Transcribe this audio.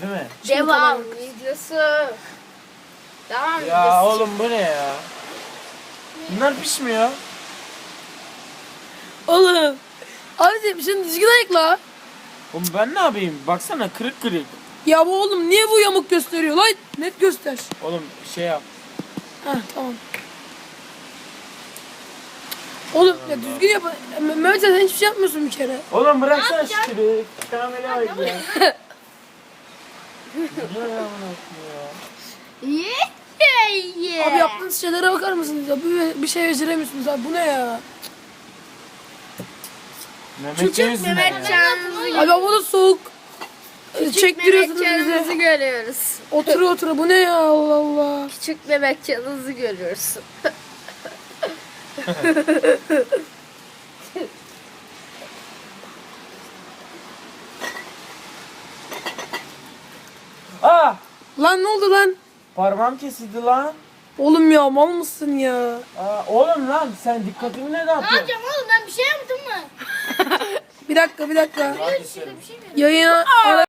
Değil mi? Devam videosu. Devam Ya videosu. oğlum bu ne ya? Bunlar pişmiyor. Oğlum. Abi sen şunu düzgün ayıkla. Oğlum ben ne yapayım? Baksana kırık kırık. Ya bu oğlum niye bu yamuk gösteriyor lan? Net göster. Oğlum şey yap. Heh tamam. Oğlum ya düzgün yap. Me- Mehmet sen hiçbir şey yapmıyorsun bir kere. Oğlum bıraksana şu kırığı. Kamera bak ya. Ne ya yeah. Abi yaptığınız şeylere bakar mısınız ya? Bir, bir şey beceremiyorsunuz abi. Bu ne ya? Mehmet yüzüne ya. Mehmetcan'ımızı Abi da soğuk. Çektiriyorsunuz Mehmetcan'ımızı bizi. görüyoruz. Otura otura. Bu ne ya Allah Allah. Küçük Mehmetcan'ımızı görüyoruz. Aa! Lan ne oldu lan? Parmağım kesildi lan. Oğlum ya mal mısın ya? Aa, oğlum lan sen dikkatimi ne dağıtıyorsun? oğlum ben bir şey yaptım mı? Bir dakika bir dakika. Lan keserim. Yayına ara